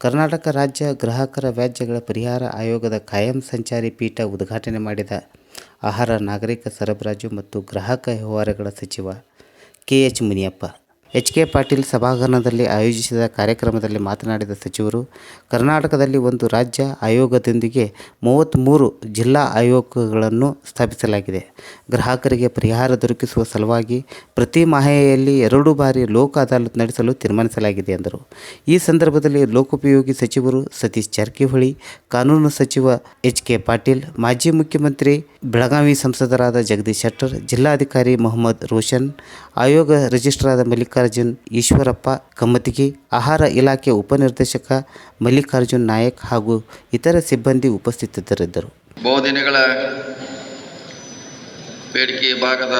ಕರ್ನಾಟಕ ರಾಜ್ಯ ಗ್ರಾಹಕರ ವ್ಯಾಜ್ಯಗಳ ಪರಿಹಾರ ಆಯೋಗದ ಕಾಯಂ ಸಂಚಾರಿ ಪೀಠ ಉದ್ಘಾಟನೆ ಮಾಡಿದ ಆಹಾರ ನಾಗರಿಕ ಸರಬರಾಜು ಮತ್ತು ಗ್ರಾಹಕ ವ್ಯವಹಾರಗಳ ಸಚಿವ K H Muniyappa. H K Patil ಸಭಾಂಗಣದಲ್ಲಿ ಆಯೋಜಿಸಿದ ಕಾರ್ಯಕ್ರಮದಲ್ಲಿ ಮಾತನಾಡಿದ ಸಚಿವರು, ಕರ್ನಾಟಕದಲ್ಲಿ ಒಂದು ರಾಜ್ಯ ಆಯೋಗದೊಂದಿಗೆ ಮೂವತ್ತ್ಮೂರು ಜಿಲ್ಲಾ ಆಯೋಗಗಳನ್ನು ಸ್ಥಾಪಿಸಲಾಗಿದೆ. ಗ್ರಾಹಕರಿಗೆ ಪರಿಹಾರ ದೊರಕಿಸುವ ಸಲುವಾಗಿ ಪ್ರತಿ ಮಾಹೆಯಲ್ಲಿ ಎರಡು ಬಾರಿ ಲೋಕ ಅದಾಲತ್ ನಡೆಸಲು ತೀರ್ಮಾನಿಸಲಾಗಿದೆ ಎಂದರು. ಈ ಸಂದರ್ಭದಲ್ಲಿ ಲೋಕೋಪಯೋಗಿ ಸಚಿವರು ಸತೀಶ್ ಜಾರಕಿಹೊಳಿ, ಕಾನೂನು ಸಚಿವ ಎಚ್ ಕೆ ಪಾಟೀಲ್, ಮಾಜಿ ಮುಖ್ಯಮಂತ್ರಿ ಬೆಳಗಾವಿ ಸಂಸದರಾದ ಜಗದೀಶ್ ಶೆಟ್ಟರ್, ಜಿಲ್ಲಾಧಿಕಾರಿ ಮೊಹಮ್ಮದ್ ರೋಷನ್, ಆಯೋಗ ರಿಜಿಸ್ಟ್ರಾರ್ ಮಲ್ಲಿಕಾರ್ಜುನ್, ಈಶ್ವರಪ್ಪ ಕಮ್ಮತಿಗಿ ಆಹಾರ ಇಲಾಖೆ ಉಪನಿರ್ದೇಶಕ ಮಲ್ಲಿಕಾರ್ಜುನ್ ನಾಯಕ್ ಹಾಗೂ ಇತರ ಸಿಬ್ಬಂದಿ ಉಪಸ್ಥಿತರಿದ್ದರು. ಬಹುದಿನಗಳ ಬೇಡಿಕೆ ಭಾಗದ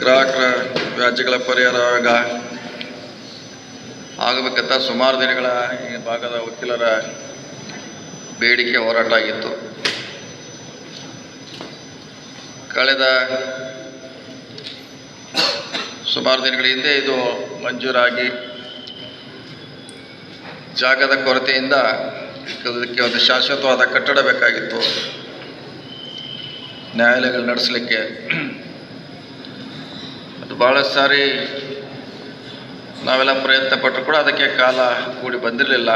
ಗ್ರಾಹಕರ ವ್ಯಾಜ್ಯಗಳ ಪರಿಹಾರ ಆಗಬೇಕಂತ ಸುಮಾರು ದಿನಗಳ ಈ ಭಾಗದ ವಕೀಲರ ಬೇಡಿಕೆ ಹೋರಾಟ ಆಗಿತ್ತು. ಕಳೆದ ಸುಮಾರು ದಿನಗಳ ಹಿಂದೆ ಇದು ಮಂಜೂರಾಗಿ ಜಾಗದ ಕೊರತೆಯಿಂದ ಅದಕ್ಕೆ ಒಂದು ಶಾಶ್ವತವಾದ ಕಟ್ಟಡ ಬೇಕಾಗಿತ್ತು. ನ್ಯಾಯಾಲಯಗಳು ನಡೆಸಲಿಕ್ಕೆ. ಅದು ಭಾಳ ಸಾರಿ ನಾವೆಲ್ಲ ಪ್ರಯತ್ನ ಪಟ್ಟರು ಕೂಡ ಅದಕ್ಕೆ ಕಾಲ ಕೂಡಿ ಬಂದಿರಲಿಲ್ಲ.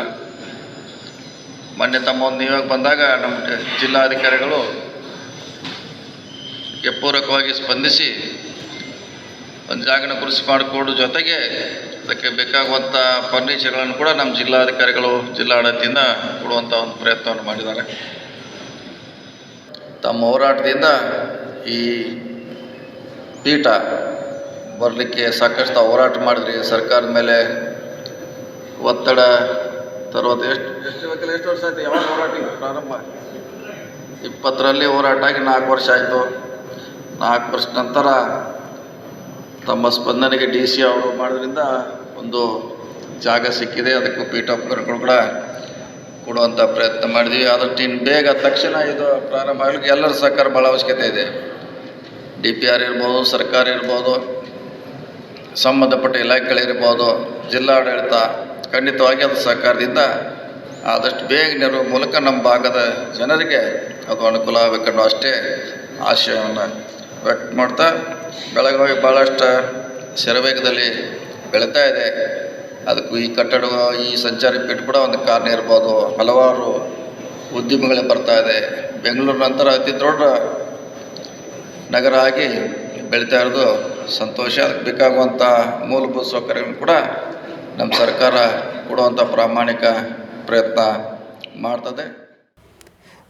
ಮೊನ್ನೆ ತಮ್ಮ ಒಂದು ನಿಯೋಗ ಬಂದಾಗ ನಮ್ಮ ಜಿಲ್ಲಾಧಿಕಾರಿಗಳು ಪೂರಕವಾಗಿ ಸ್ಪಂದಿಸಿ ಒಂದು ಜಾಗನ ಕೃಷಿ ಮಾಡಿಕೊಡೋ ಜೊತೆಗೆ ಅದಕ್ಕೆ ಬೇಕಾಗುವಂಥ ಫರ್ನಿಚರ್ಗಳನ್ನು ಕೂಡ ನಮ್ಮ ಜಿಲ್ಲಾಧಿಕಾರಿಗಳು ಜಿಲ್ಲಾಡಳಿತದಿಂದ ಕೊಡುವಂಥ ಒಂದು ಪ್ರಯತ್ನವನ್ನು ಮಾಡಿದ್ದಾರೆ. ತಮ್ಮ ಹೋರಾಟದಿಂದ ಈ ಪೀಠ ಬರಲಿಕ್ಕೆ ಸಾಕಷ್ಟು ತಾವು ಹೋರಾಟ ಮಾಡಿದ್ರಿ. ಸರ್ಕಾರದ ಮೇಲೆ ಒತ್ತಡ ತರುವಂಥ ಎಷ್ಟು ಎಷ್ಟು ಎಷ್ಟು ವರ್ಷ ಆಯ್ತು? ಯಾವಾಗ ಹೋರಾಟ ಪ್ರಾರಂಭ? ಇಪ್ಪತ್ತರಲ್ಲಿ ಹೋರಾಟ ಆಗಿ ನಾಲ್ಕು ವರ್ಷ ಆಯಿತು. ನಾಲ್ಕು ವರ್ಷ ನಂತರ ತಮ್ಮ ಸ್ಪಂದನೆಗೆ ಡಿ ಸಿ ಅವರು ಮಾಡೋದ್ರಿಂದ ಒಂದು ಜಾಗ ಸಿಕ್ಕಿದೆ, ಅದಕ್ಕೂ ಪೀಠೋಪಕರಣಗಳು ಕೂಡ ಕೊಡುವಂಥ ಪ್ರಯತ್ನ ಮಾಡಿದ್ವಿ. ಆದಷ್ಟು ಇನ್ನು ಬೇಗ ತಕ್ಷಣ ಇದು ಪ್ರಾರಂಭ ಆಗಲಿಕ್ಕೆ ಎಲ್ಲರ ಸಹಕಾರ ಭಾಳ ಅವಶ್ಯಕತೆ ಇದೆ. ಡಿ ಪಿ ಆರ್ ಇರ್ಬೋದು, ಸರ್ಕಾರ ಇರ್ಬೋದು, ಸಂಬಂಧಪಟ್ಟ ಇಲಾಖೆಗಳಿರ್ಬೋದು, ಜಿಲ್ಲಾಡಳಿತ ಖಂಡಿತವಾಗಿ ಅದು ಸಹಕಾರದಿಂದ ಆದಷ್ಟು ಬೇಗ ನೆರವು ಮೂಲಕ ನಮ್ಮ ಭಾಗದ ಜನರಿಗೆ ಅದು ಅನುಕೂಲ ಆಗಬೇಕನ್ನೋ ಅಷ್ಟೇ ಆಶಯವನ್ನು ವ್ಯಕ್ತ ಮಾಡ್ತಾ ಬೆಳಗಾವಿ ಭಾಳಷ್ಟು ಶರವೇಗದಲ್ಲಿ ಬೆಳೀತಾ ಇದೆ. ಅದಕ್ಕೂ ಈ ಕಟ್ಟಡ, ಈ ಸಂಚಾರಿ ಪೀಠ ಕೂಡ ಒಂದು ಕಾರಣ ಇರ್ಬೋದು. ಹಲವಾರು ಉದ್ಯಮಗಳೇ ಬರ್ತಾ ಇದೆ. ಬೆಂಗಳೂರು ನಂತರ ಅತಿ ದೊಡ್ಡ ನಗರ ಆಗಿ ಬೆಳೀತಾ ಇರೋದು ಸಂತೋಷ. ಅದಕ್ಕೆ ಬೇಕಾಗುವಂಥ ಮೂಲಭೂತ ಸೌಕರ್ಯಗಳನ್ನು ಕೂಡ ನಮ್ಮ ಸರ್ಕಾರ ಕೊಡುವಂಥ ಪ್ರಾಮಾಣಿಕ ಪ್ರಯತ್ನ ಮಾಡ್ತದೆ.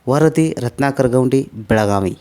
ವರದಿ ರತ್ನಾಕರ್ ಗೌಂಡಿ ಬೆಳಗಾವಿ.